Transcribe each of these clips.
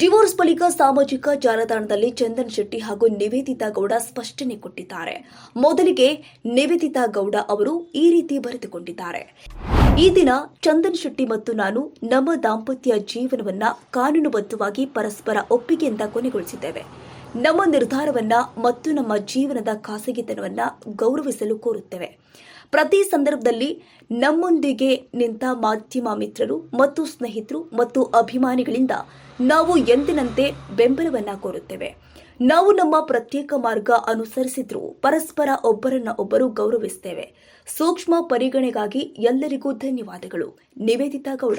Divorce ಬಳಿಕ ಸಾಮಾಜಿಕ ಜಾಲತಾಣದಲ್ಲಿ ಚಂದನ್ ಶೆಟ್ಟಿ ಹಾಗೂ ನಿವೇದಿತಾ ಗೌಡ ಸ್ಪಷ್ಟನೆ ಕೊಟ್ಟಿದ್ದಾರೆ. ಮೊದಲಿಗೆ ನಿವೇದಿತಾ ಗೌಡ ಅವರು ಈ ರೀತಿ ಬರೆದುಕೊಂಡಿದ್ದಾರೆ. ಈ ದಿನ ಚಂದನ್ ಶೆಟ್ಟಿ ಮತ್ತು ನಾನು ನಮ್ಮ ದಾಂಪತ್ಯ ಜೀವನವನ್ನ ಕಾನೂನುಬದ್ಧವಾಗಿ ಪರಸ್ಪರ ಒಪ್ಪಿಗೆಯಿಂದ ಕೊನೆಗೊಳಿಸಿದ್ದೇವೆ. ನಮ್ಮ ನಿರ್ಧಾರವನ್ನ ಮತ್ತು ನಮ್ಮ ಜೀವನದ ಖಾಸಗಿತನವನ್ನ ಗೌರವಿಸಲು ಕೋರುತ್ತೇವೆ. ಪ್ರತಿ ಸಂದರ್ಭದಲ್ಲಿ ನಮ್ಮೊಂದಿಗೆ ನಿಂತ ಮಾಧ್ಯಮ ಮಿತ್ರರು ಮತ್ತು ಸ್ನೇಹಿತರು ಮತ್ತು ಅಭಿಮಾನಿಗಳಿಂದ ನಾವು ಎಂದಿನಂತೆ ಬೆಂಬಲವನ್ನ ಕೋರುತ್ತೇವೆ. ನಾವು ನಮ್ಮ ಪ್ರತ್ಯೇಕ ಮಾರ್ಗ ಅನುಸರಿಸಿದ್ರೂ ಪರಸ್ಪರ ಒಬ್ಬರನ್ನ ಒಬ್ಬರು ಗೌರವಿಸುತ್ತೇವೆ ಸೂಕ್ಷ್ಮ ಪರಿಗಣೆಗಾಗಿ ಎಲ್ಲರಿಗೂ ಧನ್ಯವಾದಗಳು. ನಿವೇದಿತಾ ಗೌಡ.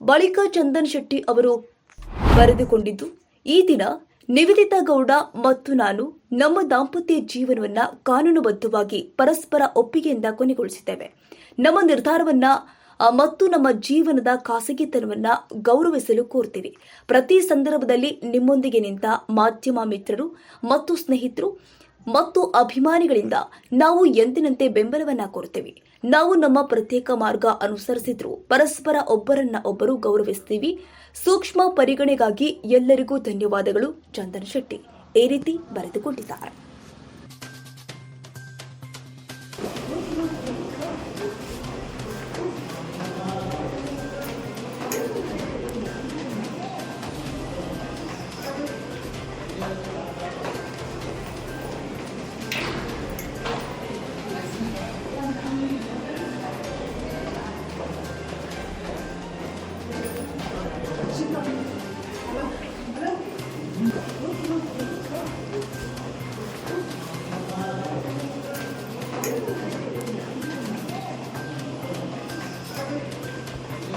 ಬಳಿಕ ಚಂದನ್ ಶೆಟ್ಟಿ ಅವರು ಬರೆದುಕೊಂಡಿದ್ದು, ಈ ದಿನ ನಿವೇದಿತಾ ಗೌಡ ಮತ್ತು ನಾನು ನಮ್ಮ ದಾಂಪತ್ಯ ಜೀವನವನ್ನ ಕಾನೂನುಬದ್ಧವಾಗಿ ಪರಸ್ಪರ ಒಪ್ಪಿಗೆಯಿಂದ ಕೊನೆಗೊಳಿಸಿದ್ದೇವೆ. ನಮ್ಮ ನಿರ್ಧಾರವನ್ನ ಮತ್ತು ನಮ್ಮ ಜೀವನದ ಖಾಸಗಿತನವನ್ನ ಗೌರವಿಸಲು ಕೋರ್ತೀವಿ ಪ್ರತಿ ಸಂದರ್ಭದಲ್ಲಿ ನಿಮ್ಮೊಂದಿಗೆ ನಿಂತ ಮಾಧ್ಯಮ ಮಿತ್ರರು ಮತ್ತು ಸ್ನೇಹಿತರು ಮತ್ತು ಅಭಿಮಾನಿಗಳಿಂದ ನಾವು ಎಂದಿನಂತೆ ಬೆಂಬಲವನ್ನ ಕೋರುತ್ತೇವೆ ನಾವು ನಮ್ಮ ಪ್ರತ್ಯೇಕ ಮಾರ್ಗ ಅನುಸರಿಸಿದ್ರು ಪರಸ್ಪರ ಒಬ್ಬರನ್ನ ಒಬ್ಬರು ಗೌರವಿಸ್ತೀವಿ. ಸೂಕ್ಷ್ಮ ಪರಿಗಣೆಗಾಗಿ ಎಲ್ಲರಿಗೂ ಧನ್ಯವಾದಗಳು. ಚಂದನ್ ಶೆಟ್ಟಿ, ಈ ರೀತಿ ಬರೆದುಕೊಂಡಿದ್ದಾರೆ.